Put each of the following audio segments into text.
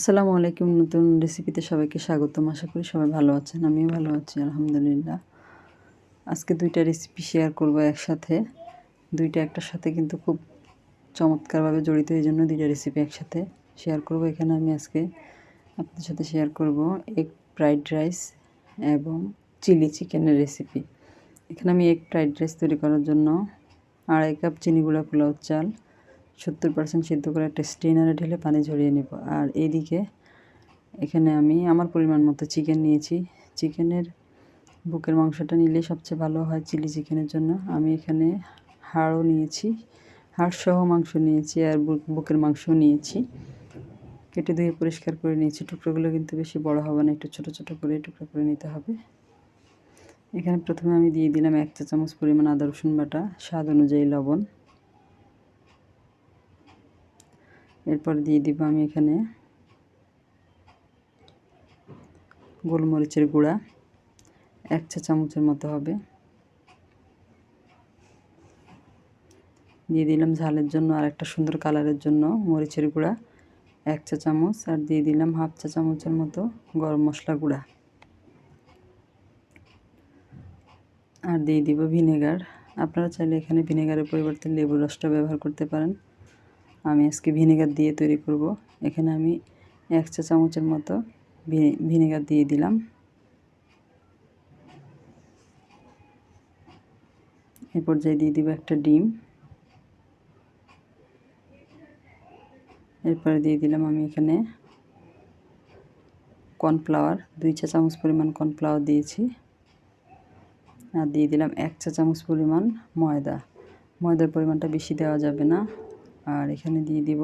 আসসালামু আলাইকুম, নতুন রেসিপিতে সবাইকে স্বাগতম। আশা করি সবাই ভালো আছেন, আমিও ভালো আছি, আলহামদুলিল্লাহ। আজকে দুইটা রেসিপি শেয়ার করব একসাথে। দুইটা একটার সাথে কিন্তু খুব চমৎকারভাবে জড়িত, এই জন্য দুইটা রেসিপি একসাথে শেয়ার করব। এখানে আমি আজকে আপনাদের সাথে শেয়ার করব এগ ফ্রাইড রাইস এবং চিলি চিকেনের রেসিপি এখানে আমি এগ ফ্রাইড রাইস তৈরি করার জন্য আড়াই কাপ চিনি গুঁড়া পোলাও চাল সত্তর পার্সেন্ট সিদ্ধ করে একটা স্টেনারে ঢেলে পানি ঝরিয়ে নেব। আর এইদিকে এখানে আমি আমার পরিমাণ মতো চিকেন নিয়েছি। চিকেনের বুকের মাংসটা নিলে সবচেয়ে ভালো হয় চিলি চিকেনের জন্য। আমি এখানে হাড়ও নিয়েছি, হাড়সহ মাংস নিয়েছি আর বুকের মাংসও নিয়েছি। কেটে ধুয়ে পরিষ্কার করে নিয়েছি। টুকরোগুলো কিন্তু বেশি বড় হবে না, একটু ছোট ছোট করে টুকরো করে নিতে হবে। এখানে প্রথমে আমি দিয়ে দিলাম এক চা চামচ পরিমাণ আদা রসুন বাটা, স্বাদ অনুযায়ী লবণ। এরপর দিয়ে দিব আমি এখানে গোলমরিচের গুঁড়া, এক চা চামচের মতো হবে। দিয়ে দিলাম ঝালের জন্য আর একটা সুন্দর কালারের জন্য মরিচের গুঁড়া, এক চা চামচ। আর দিয়ে দিলাম হাফ চা চামচের মতো গরম মশলা গুঁড়া। আর দিয়ে দিব ভিনেগার। আপনারা চাইলে এখানে ভিনেগারের পরিবর্তে লেবুর রসটা ব্যবহার করতে পারেন। আমি আজকে ভিনেগার দিয়ে তৈরি করব। এখানে আমি এক চা চামচের মতো ভিনেগার দিয়ে দিলাম। এ পর্যায়ে দিয়ে দিব একটা ডিম। এরপরে দিয়ে দিলাম আমি এখানে কর্নফ্লাওয়ার। দুই চা চামচ পরিমাণ কর্নফ্লাওয়ার দিয়েছি। আর দিয়ে দিলাম এক চা চামচ পরিমাণ ময়দা। ময়দার পরিমাণটা বেশি দেওয়া যাবে না। আর এখানে দিয়ে দিব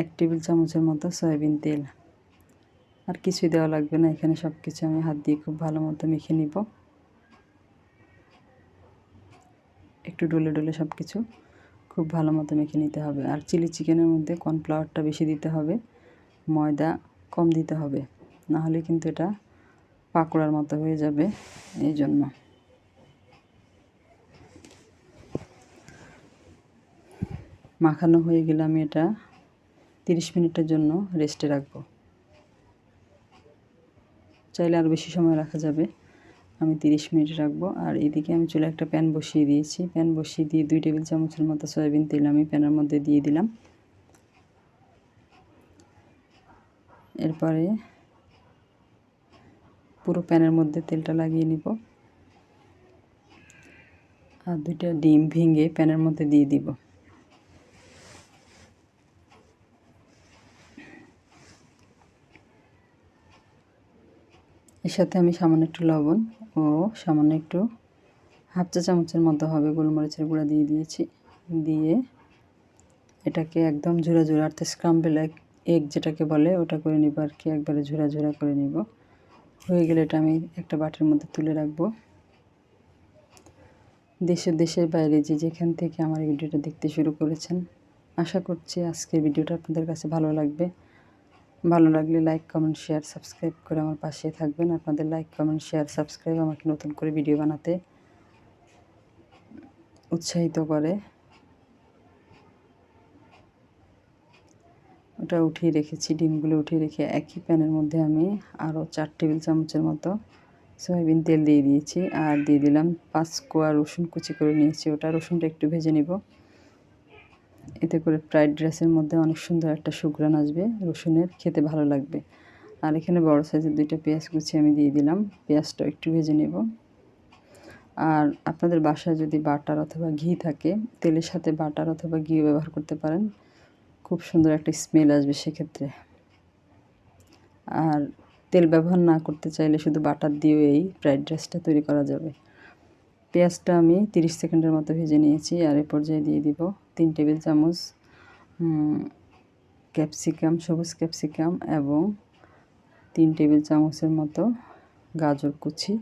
এক টেবিল চামচের মতো সয়াবিন তেল। আর কিছুই দেওয়া লাগবে না, এখানে সব কিছু আমি হাত দিয়ে খুব ভালো মতো মেখে নিব। একটু ডলে ডলে সব কিছু খুব ভালো মতো মেখে নিতে হবে। আর চিলি চিকেনের মধ্যে কর্নফ্লাওয়ারটা বেশি দিতে হবে, ময়দা কম দিতে হবে, নাহলে কিন্তু এটা পাকোড়ার মতো হয়ে যাবে এই জন্য মাখানো হয়ে গেলে আমি এটা তিরিশ মিনিটের জন্য রেস্টে রাখব। চাইলে আরও বেশি সময় রাখা যাবে। আমি তিরিশ মিনিট রাখব। আর এদিকে আমি চুলে একটা প্যান বসিয়ে দিয়েছি। প্যান বসিয়ে দিয়ে দুই টেবিল চামচের মতো সয়াবিন তেল আমি প্যানের মধ্যে দিয়ে দিলাম। এরপরে পুরো প্যানের মধ্যে তেলটা লাগিয়ে নিব। আর দুইটা ডিম ভেঙে প্যানের মধ্যে দিয়ে দিব। এর সাথে আমি সামান্য একটু লবণ ও সামান্য একটু হাফ চা চামচের মতো হবে গোলমরিচের গুঁড়া দিয়ে দিয়েছি। দিয়ে এটাকে একদম ঝুরা ঝুরা অর্থাৎ স্ক্রাম্বেল এগ যেটাকে বলে, ওটা করে নিব আর কি, একবারে ঝুরা ঝুরা করে নিব। হয়ে গেলে এটা আমি একটা বাটির মধ্যে তুলে রাখব। দেশের দেশের বাইরে যে যেখান থেকে আমার ভিডিওটা দেখতে শুরু করেছেন, আশা করছি আজকের ভিডিওটা আপনাদের কাছে ভালো লাগবে। ভালো লাগলে লাইক কমেন্ট শেয়ার সাবস্ক্রাইব করে আমার পাশে থাকবেন। আপনাদের লাইক কমেন্ট শেয়ার সাবস্ক্রাইব আমাকে নতুন করে ভিডিও বানাতে উৎসাহিত করে। ওটা উঠিয়ে রেখেছি, ডিমগুলো উঠিয়ে রেখে একই প্যানের মধ্যে আমি আরও চার টেবিল চামচের মতো সয়াবিন তেল দিয়ে দিয়েছি। আর দিয়ে দিলাম পাঁচ কোয়া রসুন কুচি করে নিয়েছি। ওটা রসুনটা একটু ভেজে নেব। এতে করে ফ্রাইড রাইসের মধ্যে অনেক সুন্দর একটা সুগ্রান আসবে, রসুনের, খেতে ভালো লাগবে। আর এখানে বড় সাইজের দুইটা পেঁয়াজ কুচি আমি দিয়ে দিলাম, পেঁয়াজটা একটু ভেজে নেব। আর আপনাদের বাসায় যদি বাটার অথবা ঘি থাকে, তেলের সাথে বাটার অথবা ঘি ব্যবহার করতে পারেন, খুব সুন্দর একটা স্মেল আসবে সেক্ষেত্রে। আর তেল ব্যবহার না করতে চাইলে শুধু বাটার দিয়েও এই ফ্রাইড রাইসটা তৈরি করা যাবে। পেঁয়াজটা আমি 30 সেকেন্ডের মতো ভেজে নিয়েছি, আর এ পর্যায়ে দিয়ে দিব। তিন টেবিল চামচ ক্যাপসিকাম, সবুজ ক্যাপসিকাম এবং তিন টেবিল চামচের মতো গাজর কুচি।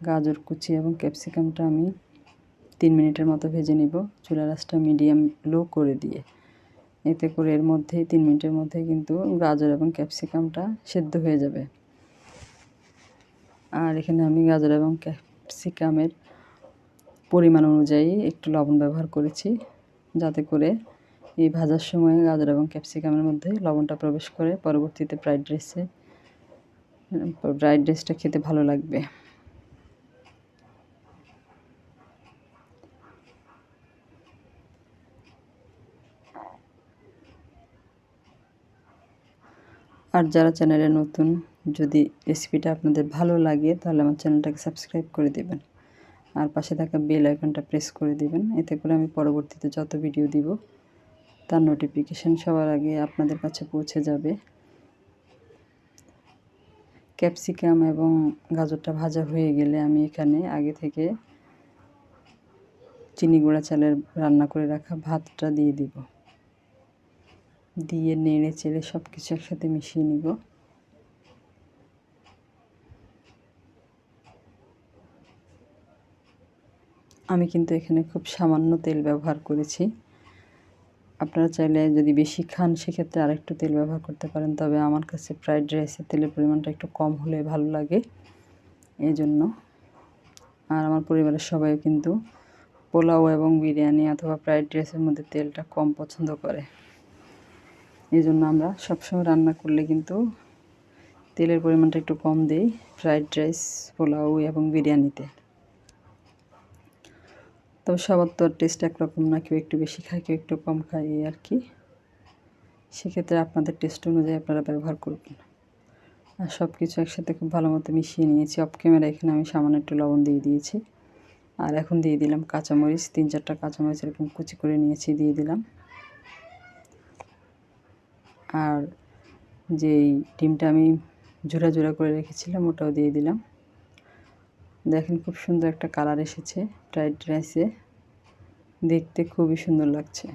গাজর কুচি এবং ক্যাপসিকামটা আমি তিন মিনিটের মতো ভেজে নিব। চুলা রাসটা মিডিয়াম লো করে দিয়ে। এতে করে এর মধ্যেই তিন মিনিটের মধ্যে কিন্তু গাজর এবং ক্যাপসিকামটা সেদ্ধ হয়ে যাবে। আর এখানে আমি গাজর এবং ক্যাপসিকামের পরিমাণ অনুযায়ী একটু লবণ ব্যবহার করেছি। যাতে করে এই ভাজার সময় গাজর এবং ক্যাপসিকামের মধ্যে লবণটা প্রবেশ করে পরবর্তীতে ফ্রাইড রাইসে ফ্রাইড রাইসটা খেতে ভালো লাগবে। আর যারা চ্যানেলে নতুন, যদি রেসিপিটা আপনাদের ভালো লাগে, তাহলে আমার চ্যানেলটাকে সাবস্ক্রাইব করে দেবেন। আর পাশে থাকা বেল আইকনটা প্রেস করে দিবেন। এতে করে আমি পরবর্তীতে যত ভিডিও দিব, তার নোটিফিকেশান সবার আগে আপনাদের কাছে পৌঁছে যাবে। ক্যাপসিকাম এবং গাজরটা ভাজা হয়ে গেলে আমি এখানে আগে থেকে চিনি গুঁড়া চালের রান্না করে রাখা ভাতটা দিয়ে দিব। দিয়ে নেড়ে চেড়ে সব কিছু একসাথে মিশিয়ে নিব। আমি কিন্তু এখানে খুব সামান্য তেল ব্যবহার করেছি। আপনারা চাইলে যদি বেশি খান, সেক্ষেত্রে আরেকটু তেল ব্যবহার করতে পারেন। তবে আমার কাছে ফ্রাইড রাইসের তেলের পরিমাণটা একটু কম হলে ভালো লাগে এই জন্য আর আমার পরিবারের সবাই কিন্তু পোলাও এবং বিরিয়ানি অথবা ফ্রাইড রাইসের মধ্যে তেলটা কম পছন্দ করে। এই জন্য আমরা সবসময় রান্না করলে কিন্তু তেলের পরিমাণটা একটু কম দিই ফ্রাইড রাইস, পোলাও এবং বিরিয়ানিতে। তবে সবার তো টেস্ট একরকম না, কেউ একটু বেশি খায়, কেউ একটু কম খায়, এই আর কি। সেক্ষেত্রে আপনাদের টেস্ট অনুযায়ী আপনারা ব্যবহার করবেন। আর সব কিছু একসাথে খুব ভালো মতো মিশিয়ে নিয়েছি। অফ ক্যামেরা এখানে আমি সামান্য একটু লবণ দিয়ে দিয়েছি। আর এখন দিয়ে দিলাম কাঁচামরিচ, তিন চারটা কাঁচামরিচ এরকম কুচি করে নিয়েছি, দিয়ে দিলাম। আর যেই ডিমটা আমি জোড়া জোড়া করে রেখেছিলাম, ওটাও দিয়ে দিলাম। দেখেন খুব সুন্দর একটা কালার এসেছে ফ্রাইড রাইসে দেখতে খুবই সুন্দর লাগছে।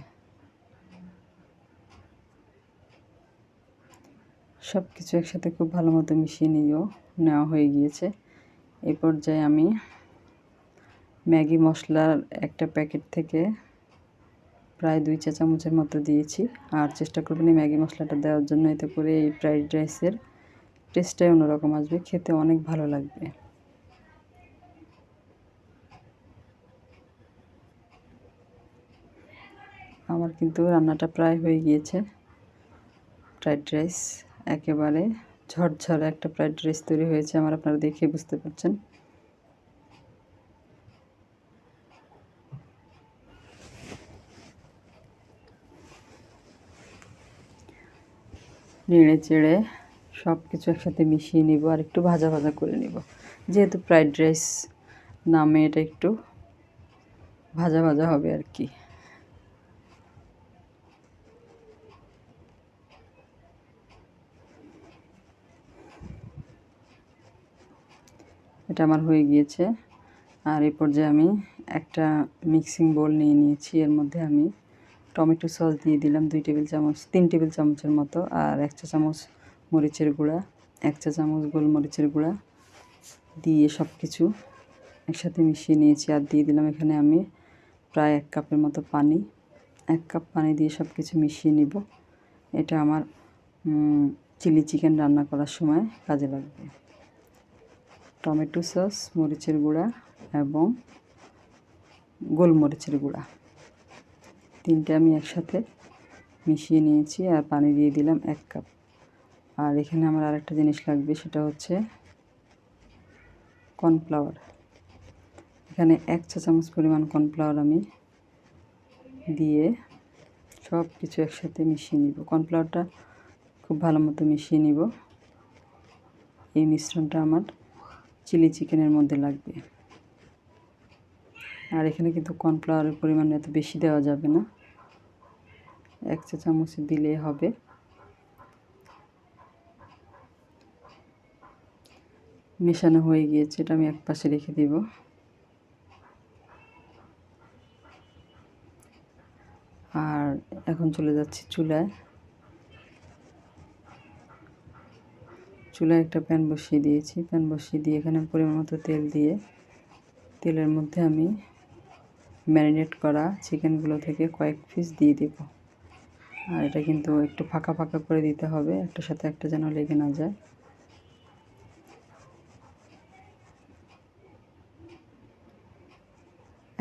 সব কিছু একসাথে খুব ভালো মতো মিশিয়ে নিয়েও নেওয়া হয়ে গিয়েছে। এই পর্যায়ে আমি ম্যাগি মশলার একটা প্যাকেট থেকে প্রায় দুই চা চামচের মতো দিয়েছি। আর চেষ্টা করবেন এই ম্যাগি মশলাটা দেওয়ার জন্য, এতে করে এই ফ্রাইড রাইসের টেস্টটাই অন্যরকম আসবে, খেতে অনেক ভালো লাগবে। আমার কিন্তু রান্নাটা প্রায় হয়ে গিয়েছে। ফ্রাইড রাইস একেবারে ঝরঝরে একটা ফ্রাইড রাইস তৈরি হয়েছে আমার, আপনারা দেখে বুঝতে পারছেন। নেড়ে চেড়ে সব কিছু একসাথে মিশিয়ে নিব আর একটু ভাজা ভাজা করে নিব। যেহেতু ফ্রাইড রাইস নামে এটা একটু ভাজা ভাজা হবে আর কি। এটা আমার হয়ে গিয়েছে। আর এই পর্যায়ে আমি একটা মিক্সিং বোল নিয়ে নিয়েছি। এর মধ্যে আমি টমেটো সস দিয়ে দিলাম দুই টেবিল চামচ, তিন টেবিল চামচের মতো। আর এক চা চামচ মরিচের গুঁড়া, এক চা চামচ গোলমরিচের গুঁড়া দিয়ে সব কিছু একসাথে মিশিয়ে নিয়েছি। আর দিয়ে দিলাম এখানে আমি প্রায় এক কাপের মতো পানি। এক কাপ পানি দিয়ে সব কিছু মিশিয়ে নিব। এটা আমার চিলি চিকেন রান্না করার সময় কাজে লাগবে। টমেটো সস, মরিচের গুঁড়া এবং গোলমরিচের গুঁড়া। তিনটে আমি একসাথে মিশিয়ে নিয়েছি আর পানি দিয়ে দিলাম এক কাপ। আর এখানে আমার আরেকটা জিনিস লাগবে, সেটা হচ্ছে কর্নফ্লাওয়ার। এখানে এক চা চামচ পরিমাণ কর্নফ্লাওয়ার আমি দিয়ে সব কিছু একসাথে মিশিয়ে নিব। কর্নফ্লাওয়ারটা খুব ভালো মতো মিশিয়ে নিব। এই মিশ্রণটা আমার চিলি চিকেনের মধ্যে লাগবে। আর এখানে কিন্তু কর্নফ্লাওয়ারের পরিমাণ এত বেশি দেওয়া যাবে না। এক চা চামচ দিলে হবে। মেশানো হয়ে গিয়েছে, এটা আমি এক পাশে রেখে দিব। আর এখন চলে যাচ্ছি চুলায়। চুলায় একটা প্যান বসিয়ে দিয়েছি। প্যান বসিয়ে দিয়ে এখানে পরিমাণ মতো তেল দিয়ে তেলের মধ্যে আমি ম্যারিনেট করা চিকেনগুলো থেকে কয়েক পিস দিয়ে দেব। আর এটা কিন্তু একটু ফাঁকা ফাঁকা করে দিতে হবে একটার সাথে একটা যেন লেগে না যায়।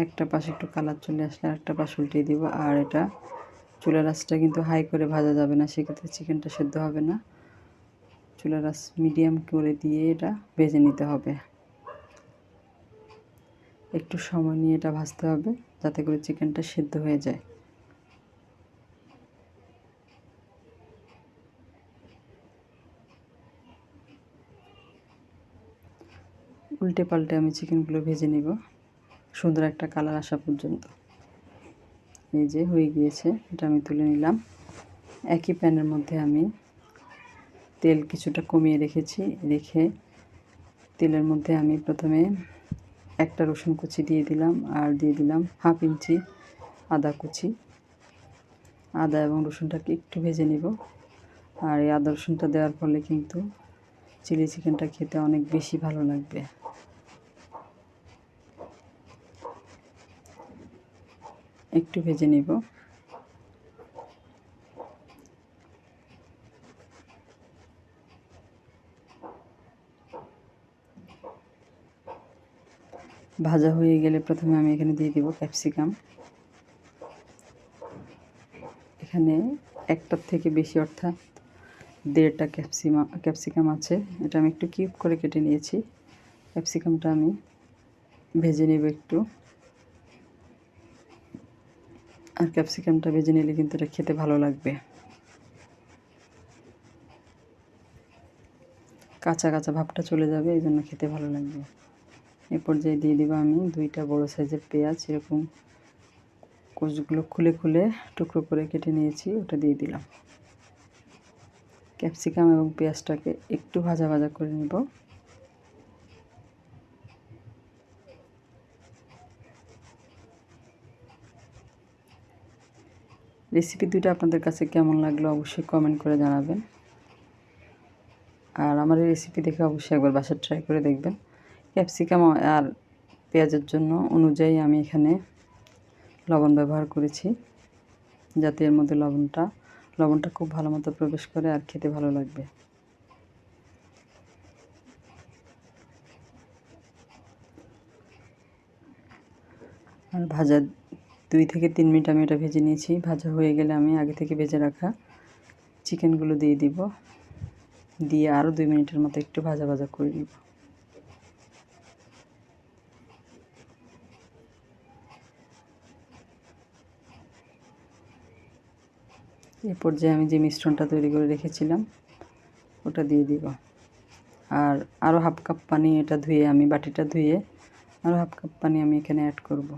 একটা পাশে একটু কালার চলে আসলে একটা পাশ উল্টিয়ে দিব। আর এটা চুলার আঁচটা কিন্তু হাই করে ভাজা যাবে না, সেক্ষেত্রে চিকেনটা সেদ্ধ হবে না। চুলার আঁচ মিডিয়াম করে দিয়ে এটা ভেজে নিতে হবে। একটু সময় নিয়ে এটা ভাজতে হবে যাতে করে চিকেনটা সেদ্ধ হয়ে যায়। উল্টে পাল্টে আমি চিকেনগুলো ভেজে নিব। সুন্দর একটা কালার আসা পর্যন্ত। এই যে হয়ে গিয়েছে, এটা আমি তুলে নিলাম। একই প্যানের মধ্যে আমি তেল কিছুটা কমিয়ে রেখেছি, রেখে তেলের মধ্যে আমি প্রথমে একটা রসুন কুচি দিয়ে দিলাম আর দিয়ে দিলাম হাফ ইঞ্চি আদা কুচি। আদা এবং রসুনটাকে একটু ভেজে নিব। আর এই আদা রসুনটা দেওয়ার ফলে কিন্তু চিলি চিকেনটা খেতে অনেক বেশি ভালো লাগবে। একটু ভেজে নিব। ভাজা হয়ে গেলে প্রথমে আমি এখানে দিয়ে দিব ক্যাপসিকাম। এখানে একটার থেকে বেশি অর্থাৎ দেড়টা ক্যাপসিমা, ক্যাপসিকাম আছে। এটা আমি একটু কিউব করে কেটে নিয়েছি। ক্যাপসিকামটা আমি ভেজে নেব একটু। আর ক্যাপসিকামটা ভেজে নিলে কিন্তু এটা খেতে ভালো লাগবে। কাঁচা কাঁচা ভাবটা চলে যাবে, এই জন্য খেতে ভালো লাগবে। এ পর্যায়ে দিয়ে দিব আমি দুইটা বড় সাইজের পেঁয়াজ, এরকম কোচগুলো খুলে খুলে টুকরো করে কেটে নিয়েছি, ওটা দিয়ে দিলাম। ক্যাপসিকাম এবং পেঁয়াজটাকে একটু ভাজা ভাজা করে নেব। রেসিপি দুইটা আপনাদের কাছে কেমন লাগল অবশ্যই কমেন্ট করে জানাবেন। আর আমার এই রেসিপি দেখে অবশ্যই একবার বাসায় ট্রাই করে দেখবেন। ক্যাপসিকাম আর পেঁয়াজের জন্য অনুযায়ী আমি এখানে লবণ ব্যবহার করেছি, যাতে এর মধ্যে লবণটা লবণটা খুব ভালো মতো প্রবেশ করে আর খেতে ভালো লাগবে। আর ভাজা দুই থেকে তিন মিনিট আমি এটা ভেজে নিয়েছি। ভাজা হয়ে গেলে আমি আগে থেকে ভেজে রাখা চিকেনগুলো দিয়ে দিব। দিয়ে আরও দুই মিনিটের মতো একটু ভাজা ভাজা করে নিব। এ পর্যায়ে আমি যে মিশ্রণটা তৈরি করে রেখেছিলাম, ওটা দিয়ে দিব। আর আরও হাফ কাপ পানি এটা ধুয়ে আমি বাটিটা ধুয়ে আরও হাফ কাপ পানি আমি এখানে অ্যাড করব।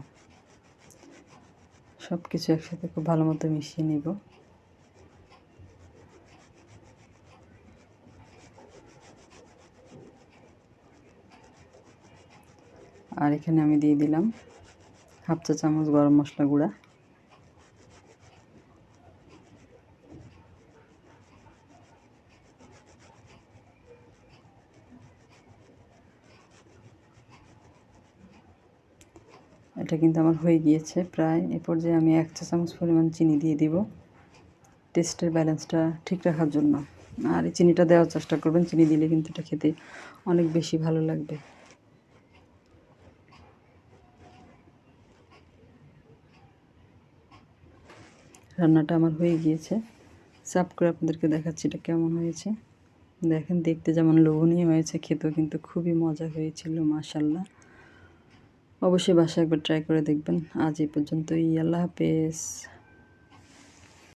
সব কিছু একসাথে খুব ভালো মতো মিশিয়ে নিব। আর এখানে আমি দিয়ে দিলাম হাফ চা চামচ গরম মশলা গুঁড়া এটা কিন্তু আমার হয়ে গিয়েছে। প্রায় এ পর্যায়ে আমি এক চা চামচ পরিমাণ চিনি দিয়ে দিব। টেস্টের ব্যালেন্সটা ঠিক রাখার জন্য। আর এই চিনিটা দেওয়ার চেষ্টা করবেন। চিনি দিলে কিন্তু এটা খেতে অনেক বেশি ভালো লাগবে। রান্নাটা আমার হয়ে গিয়েছে। সাফ করে আপনাদেরকে দেখাচ্ছি এটা কেমন হয়েছে। দেখেন, দেখতে যেমন লোভনীয় হয়েছে, খেতেও কিন্তু খুবই মজা হয়েছিল মাশাল্লাহ অবশ্যই বাসায় একবার ট্রাই করে দেখবেন। আজ এই পর্যন্তই। আল্লাহ হাফেজ।